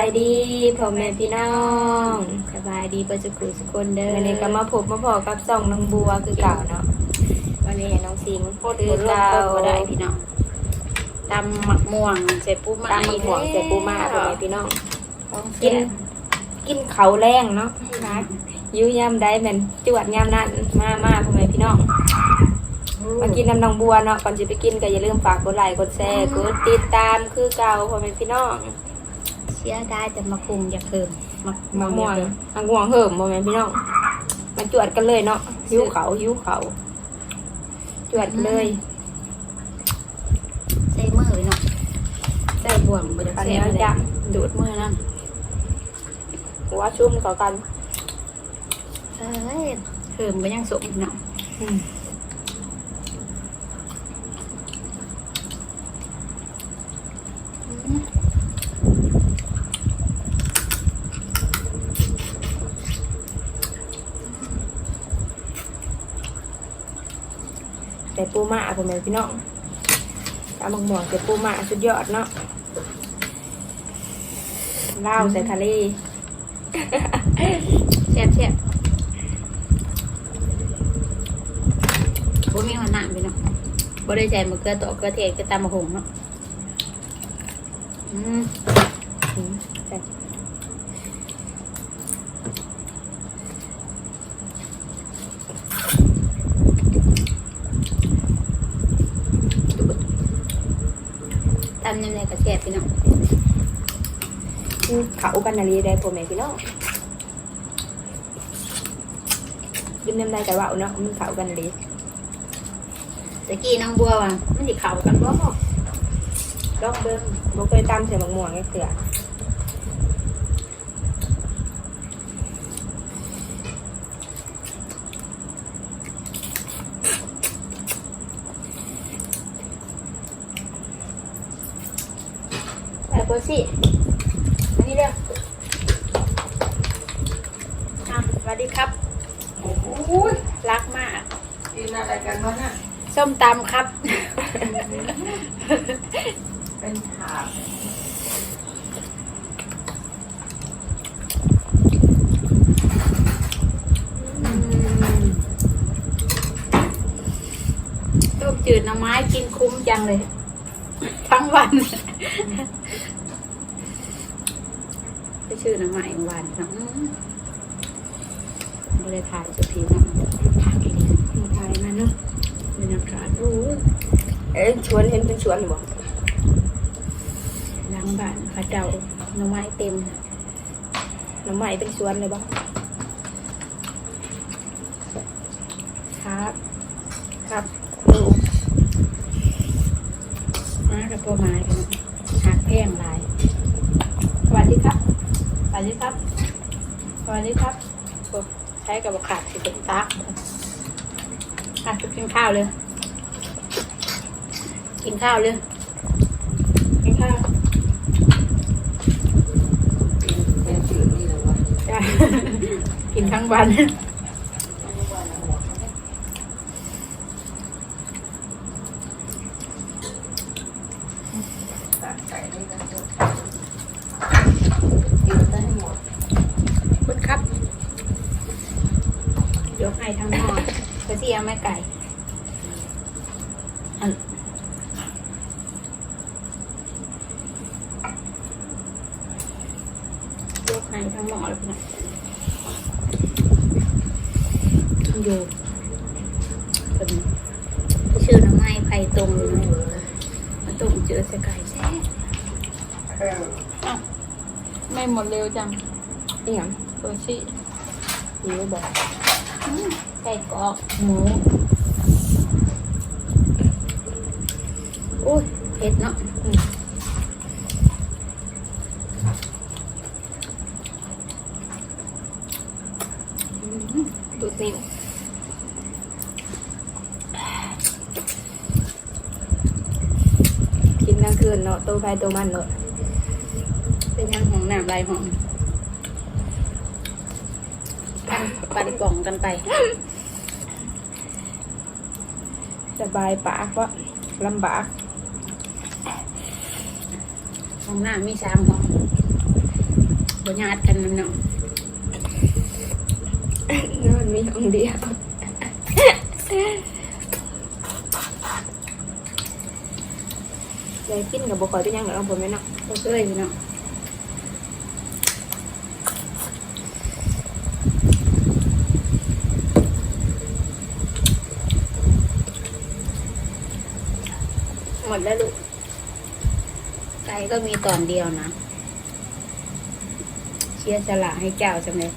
ายดีพ่อแม่พี่น้องสบายดีเปิดสกุลสกุลเด้อวันนี้ก็มาพบมาพอกับส่องน้องบัวคือเก่าเนาะวันนี้น้องสิงห์โคตรคือเก่าเก่าก็ได้พี่น้องตำหมักม่วงใส่ปูมาตามมาห่วงใส่ปูมาพ่อแม่พี่น้องของกิกินนกินเขาวแรงเนาะนะยิ้วยามได้แม่นจวดยามนั้นมามาพ่อแม่พี่น้องมากินน้ำนองบัวเนาะก่อนจะไปกินก็อย่าลืมฝากกดไลค์กดแชร์กดติดตามคือเก่าพ่อแม่พี่น้อง เสียได้แต่มาคุมอย่าเพิ่มหมักมะม่วงมะม่วงเหิมพ่อแม่พี่น้องมาจวดกันเลยเนาะหิวเขาหิวเขาจวดเลยใส่มือพี่น้องใส่บ่วงบ่ได้อันใส่นี้บ่จะได้ดูดมือนั่นหัวชุ่มเขากันเอ้ยเพิ่มก็ยังสมพี่น้องอืม แต่ปูมาพ่อแม่พี่น้องตามมะม่วงแต่ปูมาสุดยอดเนาะเหล้าใส่ทะเลแซ่บแซ่บบ่มีหัวหน้าพี่น้องบ่ได้ใส่มะเขือตอกเกลือเทศก็ตำมะฮงเนาะอืมอืมใส่ ตำยังไงก็แซ่บพี่น้องเขากันนาลีได้พ่อแม่พี่น้องกินน้ำลายกระเบาเนาะมันเขากันนาลีตะกี้น้องบัวว่ะมันดิเขากันบ่ลองเบิ้งบ่เคยตำใส่มะม่วงแค่เก ลือไปโพสิอันนี้เด้ออะสวัสดีครับโอ้ยรักมาก กินอะไรกันวะน่ะส้มตำครับ เป็นถาดต้มจืดหน่อไม้กินคุ้มจังเลย ทั้งวันไปชื่อหน่อไม้หวานจังบริถ่ายสุพีนะผักอีกทีไทยมาเนาะบรรยากาศโอ้ยเอ้ยชวนเห็นเป็นชวนอยู่บ่หลังบ้านเขาเจ้าหน่อไม้เต็มน้ำใหม่เป็นชวนเลยบ่ครับ ครับดู มากับ ตัวไม้กันหักแพงหลายสวัสดีครับสวัสดีครับสวัสดีครับโอ้ใช้กับขาดสิเป็นตักขาดไปกินข้าวเลย กินข้าวเลยกินข้าวแค่จืดนี่แหละวะจ้ะกินทั้งวัน ตัดไก่ได้กันหมดกินได้ให้หมดคุณครับยกให้ทั้งหม้อเพื่อที่เอาแม่ไก่อันยกให้ทั้งหม้อเลยพี่น้องอยู่เป็นชื่อน้ำไม้ไผ่ตรงอยู่นะมาตรง เจอใส่ไก่แซ่เอออ้าวไม่หมดเร็วจังนี่หยังโรชินี่บ่บอกไก่กรอกหมูอุ้ยเผ็ดเนาะ ดูดนิ้วกินกลาง คืนเนาะโตไปโตมันเนาะเป็นยังของหนามลายหอมปันปันกล่องกันไป สบายปากวะลำบาก ของหน้ามีสามห้องบ่ญาติกันนั่นเนาะนอนมีห้องเดียว เลยกินกับบุคคลที่ยังเหลือของผมไหมเนาะบ่เคยพี่น้องหมดแล้วลูก ไก่ก็มีตอนเดียวนะ เชียร์สละให้เจ้าจังเลย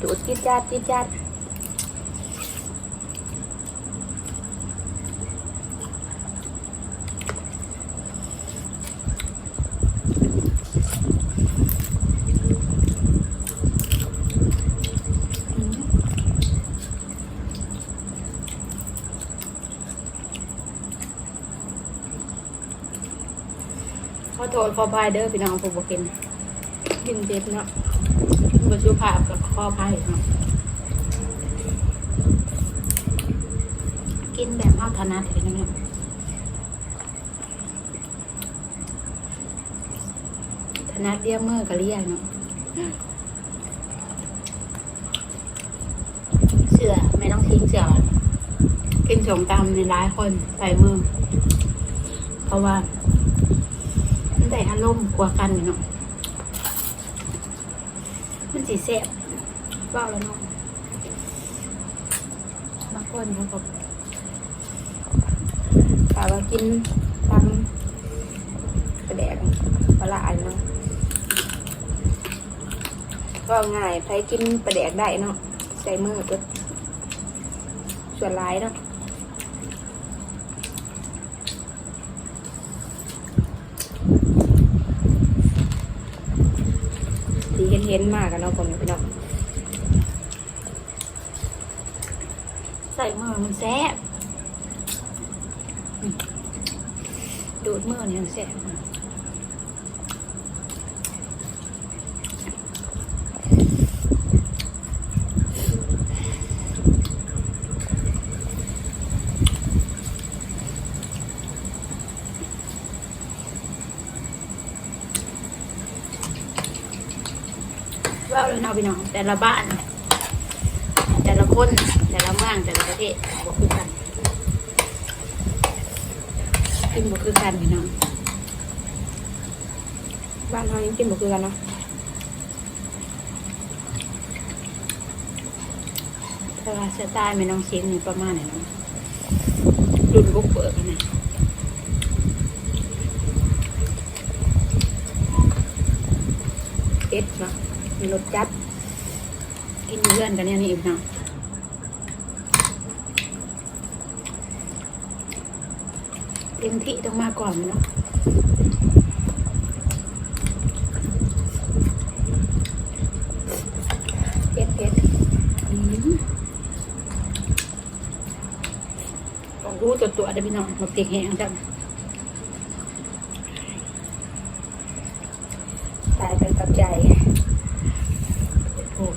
ดูดจิดจัดจิดจัดขอโทษขอพายเด้อพี่น้องผู้บ่กินกินเด็ดเนาะ บ่สุภาพกับขอพายกินแบบเฮาถนัดพี่น้องถนัดเรียกมือก็เรียกเนาะเสือไม่ต้องทิ้งเสือกินสงตำในร้ายคนใส่มือ เพราะว่ามันได้อารมณ์กว่ากันเนาะ มันสีแซ่บเบ้าวแล้วเนาะบางคนเขาก็กะว่ากินตำกระแดกปลาไหลายเนาะก็ง่ายใครกินปลาแดกได้เนาะใส่มือก็ส่วนร้ายเนาะที่ เห็นมากกันเนาะผมพี่น้องใส่มือมันแซ่บดูดมือเนี่ยมันแซ่บเว่าเลยเนาะพี่น้องแต่ละบ้าน แต่ละคนแต่ละเมืองแต่ละประเทศบอกคือกันกินบอกคือกันพี่น้องบ้านเรายังกินหมดคือกันเนาะแต่ว่าสไตล์ไม่น้องเสียงนี่ประมาณไหนเนาะรุ่นบุกเบิกนะเอ็ดเนาะ มีรสจัด กินเพื่อนกันเนี่ยนี่พี่น้องเต็มที่ต้องมาก่อนเนาะเอ็ดเอ็ดอืมของรู้ตัวตัวๆเด้อพี่น้องมาเปียกแห้งจัง ตายไปกับใจ โอ้ย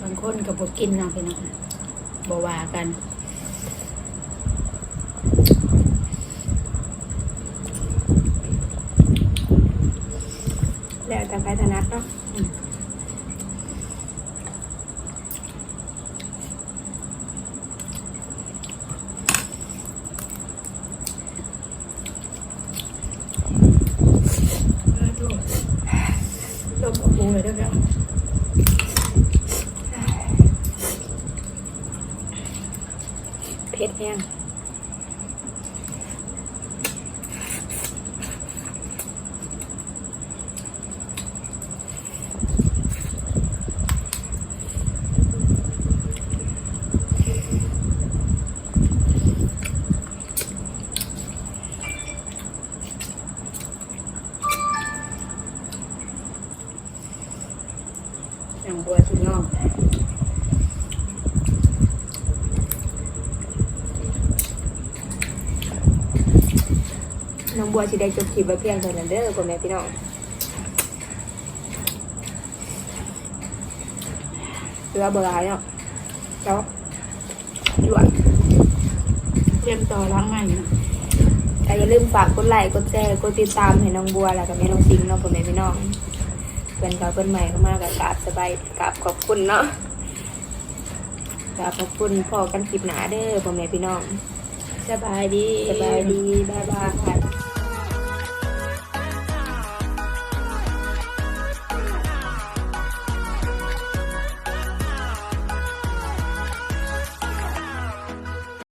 บางคนกับ่กินนะพี่น้องบว่ากันแล้วแต่ไปถนัดเนาะ ลมกับปูเลยเด้อพี่น้อง งอย่างบัวสุดยอด น้องบัวสิได้จบคลิปไว้เพียงเท่านั้นเด้อพ่อแม่พี่น้องเรือเบอร์ไรเนาะแล้วหยวนเตรียมต่อล้างใหม่นะแต่อย่าลืมฝากกดไลค์กดแชร์กดติดตามให้น้องบัวแล้วก็แม่น้องซิงเนาะพ่อแม่พี่น้องเพื่อนเก่าเพื่อนใหม่เข้ามากับกราบสบายกราบขอบคุณเนาะกราบขอบคุณพ่อกันคลิปหนาเด้อพ่อแม่พี่น้องสบายดีสบายดีบ๊ายบาย